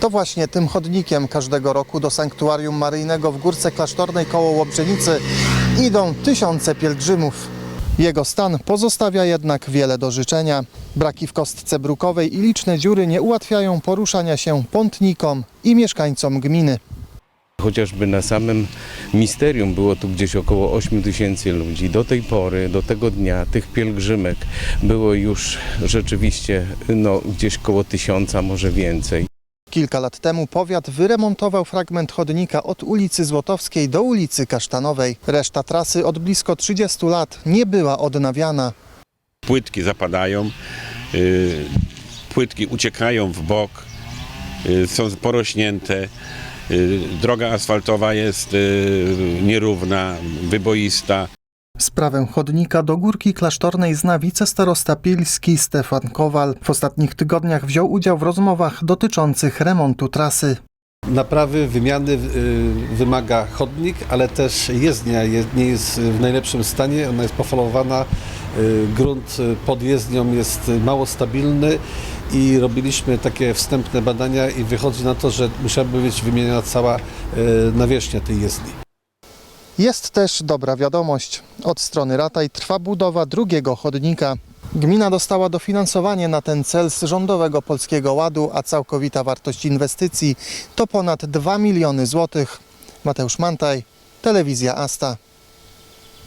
To właśnie tym chodnikiem każdego roku do sanktuarium maryjnego w Górce Klasztornej koło Łobrzenicy idą tysiące pielgrzymów. Jego stan pozostawia jednak wiele do życzenia. Braki w kostce brukowej i liczne dziury nie ułatwiają poruszania się pątnikom i mieszkańcom gminy. Chociażby na samym misterium było tu gdzieś około 8 tysięcy ludzi. Do tej pory, do tego dnia tych pielgrzymek było już rzeczywiście no, gdzieś koło tysiąca, może więcej. Kilka lat temu powiat wyremontował fragment chodnika od ulicy Złotowskiej do ulicy Kasztanowej. Reszta trasy od blisko 30 lat nie była odnawiana. płytki zapadają, y, płytki uciekają w bok, y, są porośnięte, y, droga asfaltowa jest nierówna, wyboista. Sprawę chodnika do Górki Klasztornej zna wicestarosta pilski Stefan Kowal. W ostatnich tygodniach wziął udział w rozmowach dotyczących remontu trasy. Naprawy, wymiany y, wymaga chodnik, ale też jezdnia je- nie jest w najlepszym stanie. Ona jest pofalowana, y, grunt pod jezdnią jest mało stabilny i robiliśmy takie wstępne badania i wychodzi na to, że musiałaby być wymieniona cała y, nawierzchnia tej jezdni. Jest też dobra wiadomość. Od strony Rataj trwa budowa drugiego chodnika. Gmina dostała dofinansowanie na ten cel z Rządowego Polskiego Ładu, a całkowita wartość inwestycji to ponad 2 miliony złotych. Mateusz Mantaj, Telewizja Asta.